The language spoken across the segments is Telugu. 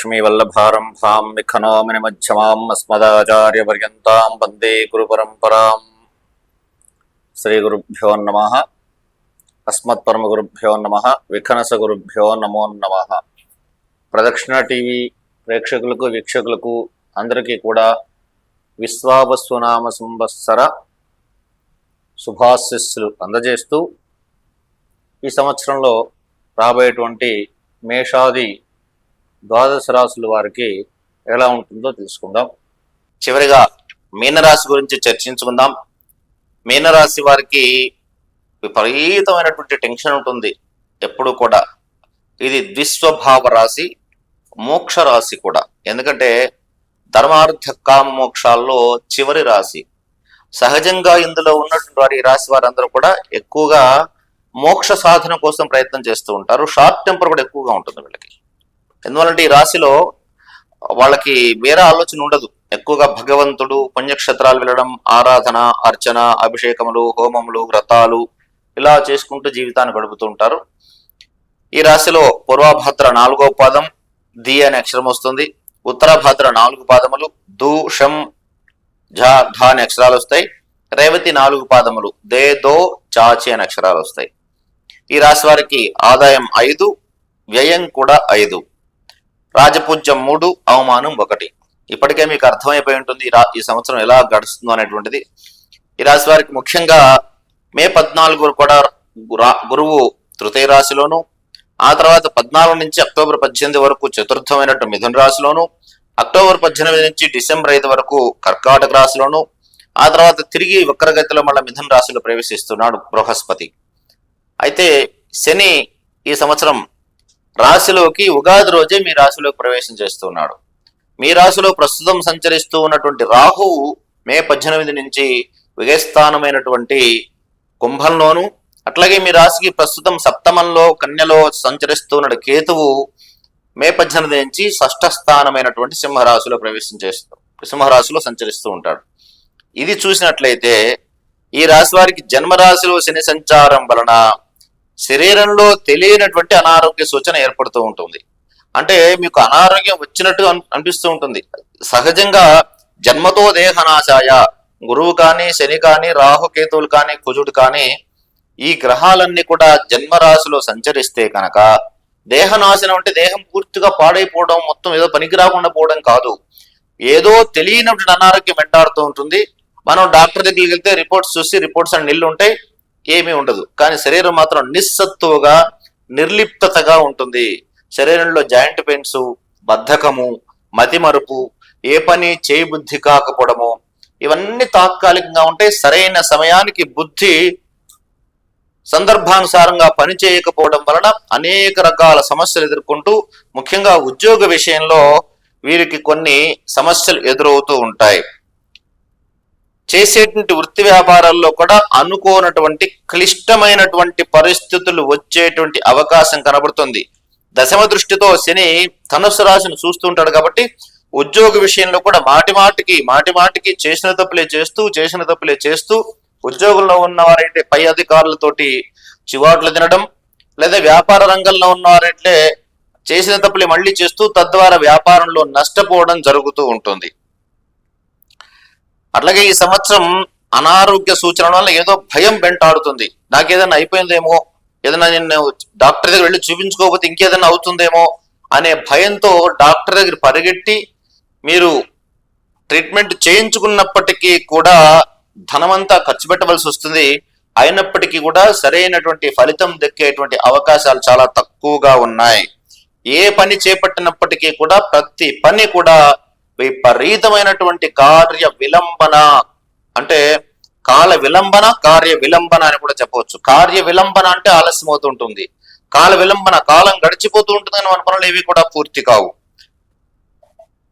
లక్ష్మీవల్లభారంభాం విఖనోమిని మధ్యమాం అస్మదాచార్యపర్యంతాం వందే గురు పరంపరాం శ్రీ గురుభ్యో నమ అస్మత్పరమ గురుభ్యో నమ విఖనస గురుభ్యో నమో నమ ప్రదక్షిణ టీవీ ప్రేక్షకులకు వీక్షకులకు అందరికీ కూడా విశ్వావస్వనామ సంవత్సర శుభాశిస్సులు అందజేస్తూ ఈ సంవత్సరంలో రాబోయేటువంటి మేషాది ద్వాదశ రాశుల వారికి ఎలా ఉంటుందో తెలుసుకుందాం. చివరిగా మీనరాశి గురించి చర్చించుకుందాం. మీనరాశి వారికి విపరీతమైనటువంటి టెన్షన్ ఉంటుంది. ఎప్పుడు కూడా. ఇది ద్విస్వభావ రాశి మోక్ష రాశి కూడా. ఎందుకంటే ధర్మార్థ కామ మోక్షాల్లో చివరి రాశి. సహజంగా ఇందులో ఉన్నటువంటి వారి రాశి వారందరూ కూడా ఎక్కువగా మోక్ష సాధన కోసం ప్రయత్నం చేస్తూ ఉంటారు. షార్ట్ టెంపర్ కూడా ఎక్కువగా ఉంటుంది వీళ్ళకి. ఎందువల్లంటే ఈ రాశిలో వాళ్ళకి వేరే ఆలోచన ఉండదు. ఎక్కువగా భగవంతుడు పుణ్యక్షేత్రాలు వెళ్ళడం ఆరాధన అర్చన అభిషేకములు హోమములు వ్రతాలు ఇలా చేసుకుంటూ జీవితాన్ని గడుపుతూ ఉంటారు. ఈ రాశిలో పూర్వభద్ర నాలుగో పాదం ది అనే అక్షరం వస్తుంది. ఉత్తరభద్ర నాలుగు పాదములు దు షం ఝ ఢ అనే అక్షరాలు వస్తాయి. రేవతి నాలుగు పాదములు దే దో చాచి అనే అక్షరాలు వస్తాయి. ఈ రాశి వారికి ఆదాయం ఐదు వ్యయం కూడా ఐదు. రాజపూజ్యం మూడు అవమానం ఒకటి. ఇప్పటికే మీకు అర్థమైపోయి ఉంటుంది ఈ సంవత్సరం ఎలా గడుస్తుందో అనేటువంటిది. ఈ రాశి వారికి ముఖ్యంగా మే పద్నాలుగు కూడా గురువు తృతీయ రాశిలోను ఆ తర్వాత పద్నాలుగు నుంచి అక్టోబర్ పద్దెనిమిది వరకు చతుర్థమైనట్టు మిథున రాశిలోను అక్టోబర్ పద్దెనిమిది నుంచి డిసెంబర్ ఐదు వరకు కర్కాటక రాశిలోను ఆ తర్వాత తిరిగి వక్రగతిలో మళ్ళీ మిథున రాశిలో ప్రవేశిస్తున్నాడు బృహస్పతి. అయితే శని ఈ సంవత్సరం రాశిలోకి ఉగాది రోజే మీ రాశిలోకి ప్రవేశం చేస్తున్నాడు. మీ రాశిలో ప్రస్తుతం సంచరిస్తూ ఉన్నటువంటి రాహువు మే పద్దెనిమిది నుంచి విగస్థానమైనటువంటి కుంభంలోను అట్లాగే మీ రాశికి ప్రస్తుతం సప్తమంలో కన్యలో సంచరిస్తున్న కేతువు మే పద్దెనిమిది నుంచి షష్ఠ స్థానమైనటువంటి సింహరాశిలో ప్రవేశం చేస్తూ సింహరాశిలో సంచరిస్తూ ఉంటాడు. ఇది చూసినట్లయితే ఈ రాశి వారికి జన్మరాశిలో శని సంచారం వలన శరీరంలో తెలియనటువంటి అనారోగ్య సూచన ఏర్పడుతూ ఉంటుంది. అంటే మీకు అనారోగ్యం వచ్చినట్టు అనిపిస్తూ ఉంటుంది. సహజంగా జన్మతో దేహనాశాయ గురువు కానీ శని కానీ రాహుకేతువులు కానీ కుజుడు కానీ ఈ గ్రహాలన్నీ కూడా జన్మరాశిలో సంచరిస్తే కనుక దేహనాశనం అంటే దేహం పూర్తిగా పాడైపోవడం మొత్తం ఏదో పనికి రాకుండా పోవడం కాదు. ఏదో తెలియనటువంటి అనారోగ్యం వెంటాడుతూ ఉంటుంది. మనం డాక్టర్ దగ్గరికి వెళ్తే రిపోర్ట్స్ చూసి రిపోర్ట్స్ అని నిల్లు ఉంటాయి ఏమీ ఉండదు. కానీ శరీరం మాత్రం నిస్సత్తువుగా నిర్లిప్తతగా ఉంటుంది. శరీరంలో జాయింట్ పెయిన్స్ బద్ధకము మతిమరుపు ఏ పని చేయి బుద్ధి కాకపోవడము ఇవన్నీ తాత్కాలికంగా ఉంటాయి. సరైన సమయానికి బుద్ధి సందర్భానుసారంగా పని చేయకపోవడం వలన అనేక రకాల సమస్యలు ఎదుర్కొంటూ ముఖ్యంగా ఉద్యోగ విషయంలో వీరికి కొన్ని సమస్యలు ఎదురవుతూ ఉంటాయి. చేసేటువంటి వృత్తి వ్యాపారాల్లో కూడా అనుకోనటువంటి క్లిష్టమైనటువంటి పరిస్థితులు వచ్చేటువంటి అవకాశం కనబడుతుంది. దశమ దృష్టితో శని ధనుసు రాశిని చూస్తుంటాడు కాబట్టి ఉద్యోగ విషయంలో కూడా మాటి మాటికి మాటి మాటికి చేసిన తప్పులే చేస్తూ చేసిన తప్పులే చేస్తూ ఉద్యోగంలో ఉన్నవారైతే పై అధికారులతోటి చివాట్లు తినడం లేదా వ్యాపార రంగంలో ఉన్నవారైతే చేసిన తప్పులే మళ్ళీ చేస్తూ తద్వారా వ్యాపారంలో నష్టపోవడం జరుగుతూ ఉంటుంది. అట్లాగే ఈ సంవత్సరం అనారోగ్య సూచన వల్ల ఏదో భయం వెంటాడుతుంది నాకేదైనా అయిపోయిందేమో? ఏదైనా నేను డాక్టర్ దగ్గర వెళ్ళి చూపించుకోకపోతే ఇంకేదైనా అవుతుందేమో? అనే భయంతో డాక్టర్ దగ్గర పరిగెట్టి మీరు ట్రీట్మెంట్ చేయించుకున్నప్పటికీ కూడా ధనమంతా ఖర్చు పెట్టవలసి వస్తుంది. అయినప్పటికీ కూడా సరైనటువంటి ఫలితం దక్కేటువంటి అవకాశాలు చాలా తక్కువగా ఉన్నాయి. ఏ పని చేపట్టినప్పటికీ కూడా ప్రతి పని కూడా విపరీతమైనటువంటి కార్య విలంబన. అంటే కాల విలంబన కార్య విలంబన అని కూడా చెప్పవచ్చు. కార్య విలంబన అంటే ఆలస్యం అవుతుంటుంది. కాల విలంబన కాలం గడిచిపోతూ ఉంటుంది మన పనులు ఏవి కూడా పూర్తి కావు.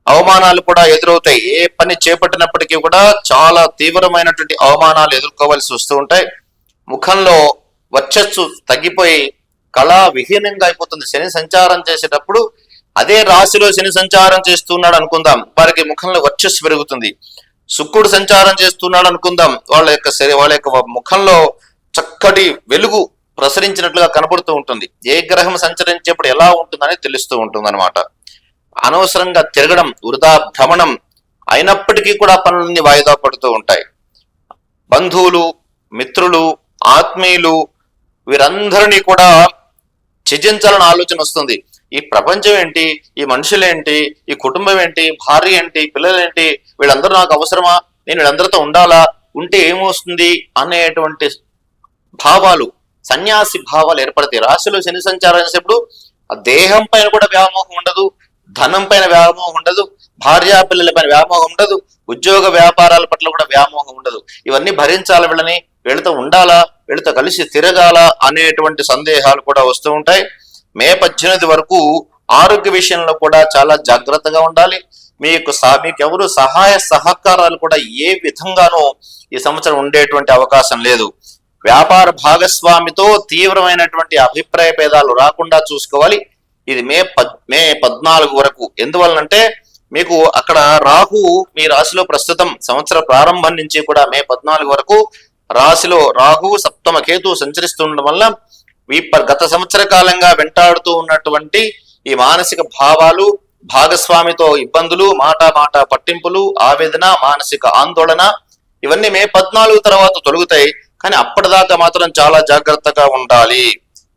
అవమానాలు కూడా ఎదురవుతాయి. ఏ పని చేపట్టినప్పటికీ కూడా చాలా తీవ్రమైనటువంటి అవమానాలు ఎదుర్కోవాల్సి వస్తూ ఉంటాయి. ముఖంలో వర్చస్సు తగ్గిపోయి కళా విహీనంగా అయిపోతుంది. శని సంచారం చేసేటప్పుడు అదే రాశిలో శని సంచారం చేస్తున్నాడు అనుకుందాం. వారికి ముఖంలో వర్చస్సు పెరుగుతుంది. శుక్రుడు సంచారం చేస్తున్నాడు అనుకుందాం. వాళ్ళ యొక్క శరీ- వాళ్ళ యొక్క ముఖంలో చక్కటి వెలుగు ప్రసరించినట్లుగా కనబడుతూ ఉంటుంది. ఏ గ్రహం సంచరించేప్పుడు ఎలా ఉంటుందని తెలుస్తూ ఉంటుంది అనమాట అనవసరంగా తిరగడం వృధా భ్రమణం అయినప్పటికీ కూడా పనులన్నీ వాయిదా పడుతూ ఉంటాయి. బంధువులు మిత్రులు ఆత్మీయులు వీరందరినీ కూడా త్యజించాలని ఆలోచన వస్తుంది. ఈ ప్రపంచం ఏంటి? ఈ మనుషులేంటి ఈ కుటుంబం ఏంటి? భార్య ఏంటి? పిల్లలేంటి వీళ్ళందరూ నాకు అవసరమా? నేను వీళ్ళందరితో ఉండాలా? ఉంటే ఏమొస్తుంది? అనేటువంటి భావాలు సన్యాసి భావాలు ఏర్పడతాయి. రాశిలో శని సంచారం చేసేప్పుడు ఆ దేహం పైన కూడా వ్యామోహం ఉండదు ధనం పైన వ్యామోహం ఉండదు భార్యా పిల్లల పైన వ్యామోహం ఉండదు ఉద్యోగ వ్యాపారాల పట్ల కూడా వ్యామోహం ఉండదు. ఇవన్నీ భరించాలి వీళ్ళని. వీళ్ళతో ఉండాలా? వీళ్ళతో కలిసి తిరగాల? అనేటువంటి సందేహాలు కూడా వస్తూ ఉంటాయి. మే పద్దెనిమిది వరకు ఆరోగ్య విషయంలో కూడా చాలా జాగ్రత్తగా ఉండాలి. మీకు సా మీకు ఎవరు సహాయ సహకారాలు కూడా ఏ విధంగానూ ఈ సంవత్సరం ఉండేటువంటి అవకాశం లేదు. వ్యాపార భాగస్వామితో తీవ్రమైనటువంటి అభిప్రాయ భేదాలు రాకుండా చూసుకోవాలి. ఇది మే పద్ మే పద్నాలుగు వరకు. ఎందువల్లంటే మీకు అక్కడ రాహు మీ రాశిలో ప్రస్తుతం సంవత్సర ప్రారంభం నుంచి కూడా మే పద్నాలుగు వరకు రాశిలో రాహు సప్తమ కేతు సంచరిస్తుండడం వల్ల ఈ గత సంవత్సర కాలంగా వెంటాడుతూ ఉన్నటువంటి ఈ మానసిక భావాలు భాగస్వామితో ఇబ్బందులు మాట మాట పట్టింపులు ఆవేదన మానసిక ఆందోళన ఇవన్నీ మే పద్నాలుగు తర్వాత తొలుగుతాయి. కానీ అప్పటిదాకా మాత్రం చాలా జాగ్రత్తగా ఉండాలి.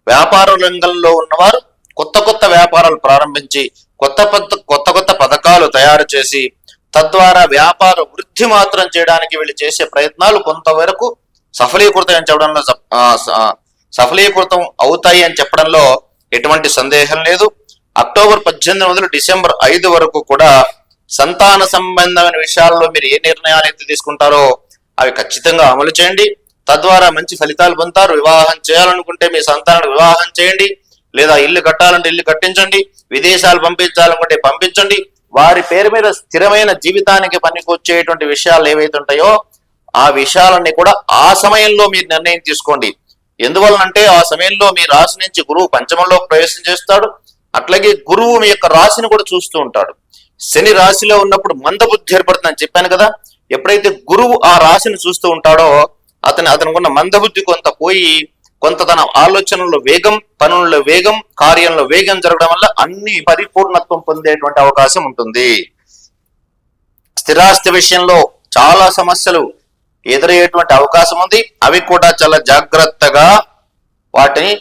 వ్యాపార రంగంలో ఉన్నవారు కొత్త కొత్త వ్యాపారాలు ప్రారంభించి కొత్త కొత్త కొత్త కొత్త పథకాలు తయారు చేసి తద్వారా వ్యాపార వృద్ధి మాత్రం చేయడానికి వీళ్ళు చేసే ప్రయత్నాలు కొంతవరకు సఫలీకృతం చెప్పడంలో సఫలీకృతం అవుతాయి అని చెప్పడంలో ఎటువంటి సందేహం లేదు. అక్టోబర్ పద్దెనిమిది వందల డిసెంబర్ ఐదు వరకు కూడా సంతాన సంబంధమైన విషయాల్లో మీరు ఏ నిర్ణయాలు అయితే తీసుకుంటారో అవి ఖచ్చితంగా అమలు చేయండి. తద్వారా మంచి ఫలితాలు పొందుతారు. వివాహం చేయాలనుకుంటే మీ సంతానం వివాహం చేయండి. లేదా ఇల్లు కట్టాలంటే ఇల్లు కట్టించండి. విదేశాలు పంపించాలనుకుంటే పంపించండి. వారి పేరు మీద స్థిరమైన జీవితానికి పనికొచ్చేటువంటి విషయాలు ఏవైతే ఉంటాయో ఆ విషయాలన్నీ కూడా ఆ సమయంలో మీరు నిర్ణయం తీసుకోండి. ఎందువలనంటే ఆ సమయంలో మీ రాశి నుంచి గురువు పంచమంలో ప్రవేశం చేస్తాడు. అట్లాగే గురువు మీ యొక్క రాశిని కూడా చూస్తూ ఉంటాడు. శని రాశిలో ఉన్నప్పుడు మందబుద్ధి ఏర్పడుతుందని చెప్పాను కదా. ఎప్పుడైతే గురువు ఆ రాశిని చూస్తూ ఉంటాడో అతని అతనికి ఉన్న మందబుద్ధి కొంత పోయి కొంత తన ఆలోచనలో వేగం పనుల్లో వేగం కార్యంలో వేగం జరగడం వల్ల అన్ని పరిపూర్ణత్వం పొందేటువంటి అవకాశం ఉంటుంది. స్థిరాస్తి విషయంలో చాలా సమస్యలు ఎదురయ్యేటువంటి అవకాశం ఉంది. అవి కూడా చాలా జాగ్రత్తగా వాటిని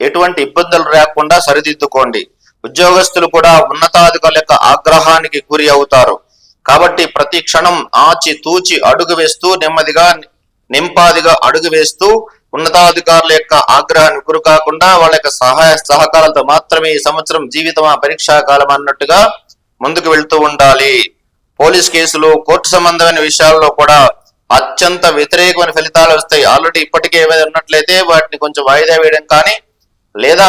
ఎటువంటి ఇబ్బందులు రాకుండా సరిదిద్దుకోండి. ఉద్యోగస్తులు కూడా ఉన్నతాధికారుల యొక్క ఆగ్రహానికి గురి అవుతారు. కాబట్టి ప్రతి క్షణం ఆచి తూచి అడుగు వేస్తూ నెమ్మదిగా నింపాదిగా అడుగు వేస్తూ ఉన్నతాధికారుల యొక్క ఆగ్రహానికి గురి కాకుండా వాళ్ళ యొక్క సహాయ సహకారాలతో మాత్రమే ఈ సంవత్సరం జీవితం ఆ పరీక్షా కాలం అన్నట్టుగా ముందుకు వెళ్తూ ఉండాలి. పోలీస్ కేసులు కోర్టు సంబంధమైన విషయాల్లో కూడా అత్యంత వ్యతిరేకమైన ఫలితాలు వస్తాయి. ఆల్రెడీ ఇప్పటికే ఏమైనా ఉన్నట్లయితే వాటిని కొంచెం వాయిదా వేయడం కానీ లేదా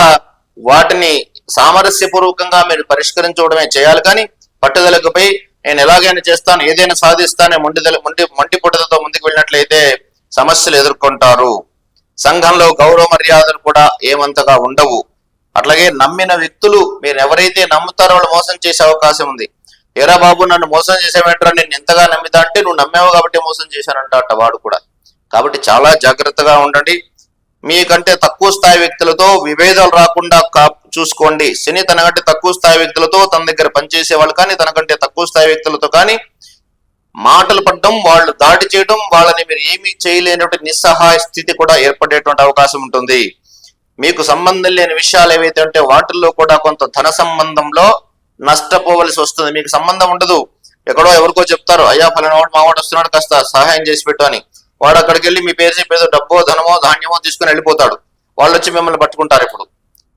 వాటిని సామరస్యపూర్వకంగా మీరు పరిష్కరించుకోవడమే చేయాలి కానీ పట్టుదలకుపై నేను ఎలాగైనా చేస్తాను ఏదైనా సాధిస్తానే మొండిదల మొండి మొండి పుట్టదతో ముందుకు వెళ్ళినట్లయితే సమస్యలు ఎదుర్కొంటారు. సంఘంలో గౌరవ మర్యాదలు కూడా ఏమంతగా ఉండవు. అట్లాగే నమ్మిన వ్యక్తులు మీరు ఎవరైతే నమ్ముతారో వాళ్ళు మోసం చేసే అవకాశం ఉంది. ఏరా బాబు నన్ను మోసం చేసేవేంట్రా? నేను ఎంతగా నమ్మితా అంటే నువ్వు నమ్మావు కాబట్టి మోసం చేశానంట అట్ట వాడు కూడా. కాబట్టి చాలా జాగ్రత్తగా ఉండండి. మీకంటే తక్కువ స్థాయి వ్యక్తులతో విభేదాలు రాకుండా కా చూసుకోండి. శని తనకంటే తక్కువ స్థాయి వ్యక్తులతో తన దగ్గర పనిచేసే వాళ్ళు కానీ తనకంటే తక్కువ స్థాయి వ్యక్తులతో కానీ మాటలు పడడం వాళ్ళు దాడి చేయడం వాళ్ళని మీరు ఏమీ చేయలేనటువంటి నిస్సహాయ స్థితి కూడా ఏర్పడేటువంటి అవకాశం ఉంటుంది. మీకు సంబంధం లేని విషయాలు ఏవైతే ఉంటే వాటిల్లో కూడా కొంత ధన సంబంధంలో నష్టపోవలసి వస్తుంది. మీకు సంబంధం ఉండదు. ఎక్కడో ఎవరికో చెప్తారు అయ్యా ఫలానా వాడు మా వాడు వస్తున్నాడు కాస్త సహాయం చేసి పెట్టు అని. వాడు అక్కడికి వెళ్ళి మీ పేరు చెప్పేదో డబ్బో ధనమో ధాన్యమో తీసుకుని వెళ్ళిపోతాడు. వాళ్ళు వచ్చి మిమ్మల్ని పట్టుకుంటారు ఇప్పుడు.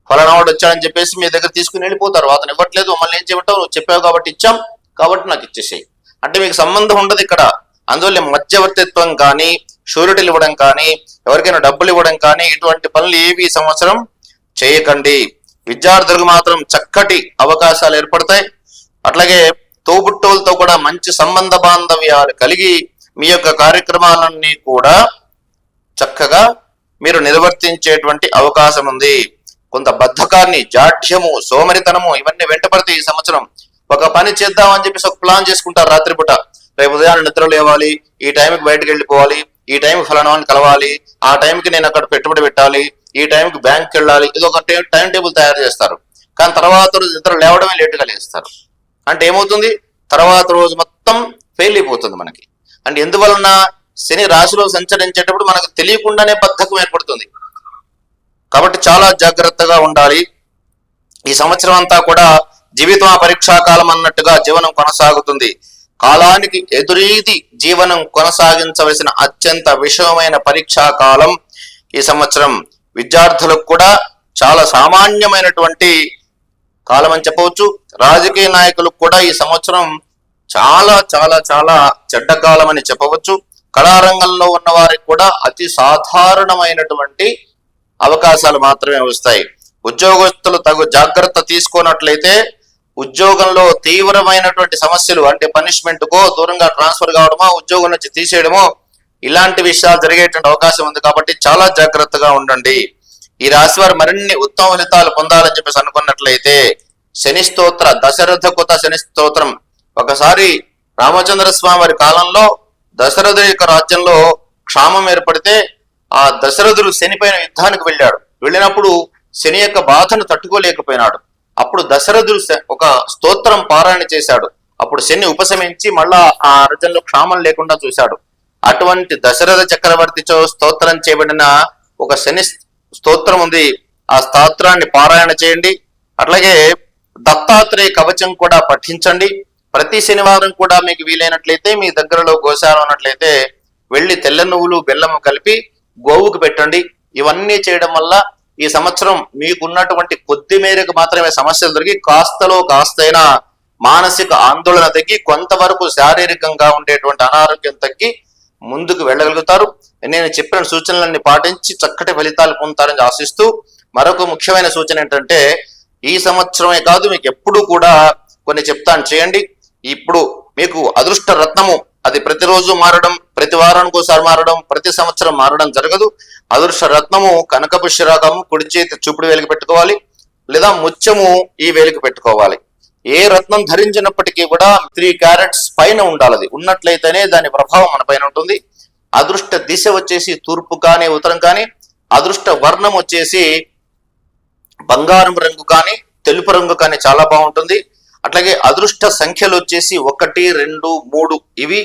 ఫలానా వాడు వచ్చాడని చెప్పేసి మీ దగ్గర తీసుకుని వెళ్ళిపోతారు. అతను ఇవ్వట్లేదు. మమ్మల్ని ఏం చెప్పావు నువ్వు చెప్పావు కాబట్టి ఇచ్చాం. కాబట్టి నాకు ఇచ్చేసేయి. అంటే మీకు సంబంధం ఉండదు ఇక్కడ. అందువల్ల మధ్యవర్తిత్వం కానీ షూరిటీలు ఇవ్వడం కానీ ఎవరికైనా డబ్బులు ఇవ్వడం కానీ ఇటువంటి పనులు ఏవి ఈ సంవత్సరం చేయకండి. విద్యార్థులకు మాత్రం చక్కటి అవకాశాలు ఏర్పడతాయి. అట్లాగే తోబుట్టోలతో కూడా మంచి సంబంధ బాంధవ్యాలు కలిగి మీ యొక్క కార్యక్రమాలన్నీ కూడా చక్కగా మీరు నిర్వర్తించేటువంటి అవకాశం ఉంది. కొంత బద్ధకాన్ని జాఢ్యము సోమరితనము ఇవన్నీ వెంటపడితే ఈ సంవత్సరం ఒక పని చేద్దామని చెప్పేసి ఒక ప్లాన్ చేసుకుంటారు రాత్రిపూట. రేపు ఉదయాన్నే నిద్ర లేవాలి ఈ టైంకి బయటకు వెళ్ళిపోవాలి ఈ టైంకి ఫలానాన్ని కలవాలి ఆ టైంకి నేను అక్కడ పెట్టుబడి పెట్టాలి ఈ టైంకి బ్యాంక్కి వెళ్ళాలి ఇది ఒక టైం టేబుల్ తయారు చేస్తారు. కానీ తర్వాత రోజు ఇద్దరు లేవడమే లేటుగా లేస్తారు. అంటే ఏమవుతుంది? తర్వాత రోజు మొత్తం ఫెయిల్ అయిపోతుంది మనకి. అంటే ఎందువలన శని రాశిలో సంచరించేటప్పుడు మనకు తెలియకుండానే బద్ధకం ఏర్పడుతుంది. కాబట్టి చాలా జాగ్రత్తగా ఉండాలి. ఈ సంవత్సరం అంతా కూడా జీవితం ఆ పరీక్షా కాలం అన్నట్టుగా జీవనం కొనసాగుతుంది. కాలానికి ఎదురీది జీవనం కొనసాగించవలసిన అత్యంత విషమమైన పరీక్షా కాలం ఈ సంవత్సరం. విద్యార్థులకు కూడా చాలా సామాన్యమైనటువంటి కాలం అని చెప్పవచ్చు. రాజకీయ నాయకులకు కూడా ఈ సంవత్సరం చాలా చాలా చాలా చెడ్డ కాలం అని చెప్పవచ్చు. కళారంగంలో ఉన్న వారికి కూడా అతి సాధారణమైనటువంటి అవకాశాలు మాత్రమే వస్తాయి. ఉద్యోగస్తులు తగు జాగ్రత్త తీసుకున్నట్లయితే ఉద్యోగంలో తీవ్రమైనటువంటి సమస్యలు అంటే పనిష్మెంట్కో దూరంగా ట్రాన్స్ఫర్ కావడమో ఉద్యోగం నుంచి తీసేయడమో ఇలాంటి విషయాలు జరిగేటువంటి అవకాశం ఉంది కాబట్టి చాలా జాగ్రత్తగా ఉండండి. ఈ రాశి వారు మరిన్ని ఉత్తమ ఫలితాలు పొందాలని చెప్పేసి అనుకున్నట్లయితే శని స్తోత్ర దశరథ కొత్త శని స్తోత్రం. ఒకసారి రామచంద్ర స్వామి వారి కాలంలో దశరథ యొక్క రాజ్యంలో క్షామం ఏర్పడితే ఆ దశరథుడు శనిపైన యుద్ధానికి వెళ్ళాడు. వెళ్ళినప్పుడు శని యొక్క బాధను తట్టుకోలేకపోయినాడు. అప్పుడు దశరథుడు శ- ఒక స్తోత్రం పారాయణ చేశాడు. అప్పుడు శని ఉపశమించి మళ్ళా ఆ రాజ్యంలో క్షామం లేకుండా చూశాడు. అటువంటి దశరథ చక్రవర్తిచో స్తోత్రం చేయబడిన ఒక శని స్తోత్రం ఉంది. ఆ స్తోత్రాన్ని పారాయణ చేయండి. అట్లాగే దత్తాత్రేయ కవచం కూడా పఠించండి. ప్రతి శనివారం కూడా మీకు వీలైనట్లయితే మీ దగ్గరలో గోశాల ఉన్నట్లయితే వెళ్ళి తెల్ల నువ్వులు బెల్లము కలిపి గోవుకు పెట్టండి. ఇవన్నీ చేయడం వల్ల ఈ సంవత్సరం మీకున్నటువంటి కొద్ది మేరకు మాత్రమే సమస్యలు దొరికి కాస్తలో కాస్తైనా మానసిక ఆందోళన తగ్గి కొంతవరకు శారీరకంగా ఉండేటువంటి అనారోగ్యం తగ్గి ముందుకు వెళ్ళగలుగుతారు. నేను చెప్పిన సూచనలన్నీ పాటించి చక్కటి ఫలితాలు పొందుతారని ఆశిస్తూ మరొక ముఖ్యమైన సూచన ఏంటంటే ఈ సంవత్సరమే కాదు మీకు ఎప్పుడు కూడా కొన్ని చెప్తాను చేయండి. ఇప్పుడు మీకు అదృష్ట రత్నము అది ప్రతిరోజు మారడం ప్రతి వారానికి ఒకసారి మారడం ప్రతి సంవత్సరం మారడం జరగదు. అదృష్ట రత్నము కనకపు కుడి చేతి చూపుడు వేలికి పెట్టుకోవాలి లేదా ముత్యము ఈ వేలికి పెట్టుకోవాలి. ఏ రత్నం ధరించినప్పటికీ కూడా త్రీ క్యారెట్స్ పైన ఉండాలి ఉన్నట్లయితేనే దాని ప్రభావం మన పైన ఉంటుంది. అదృష్ట దిశ వచ్చేసి తూర్పు కానీ ఉత్తరం కానీ అదృష్ట వర్ణం వచ్చేసి బంగారం రంగు కానీ తెలుపు రంగు కానీ చాలా బాగుంటుంది. అట్లాగే అదృష్ట సంఖ్యలు వచ్చేసి ఒకటి రెండు మూడు ఇవి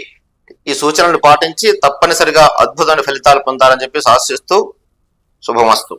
ఈ సూచనలు పాటించి తప్పనిసరిగా అద్భుతమైన ఫలితాలు పొందాలని చెప్పి ఆశిస్తూ శుభమస్తు.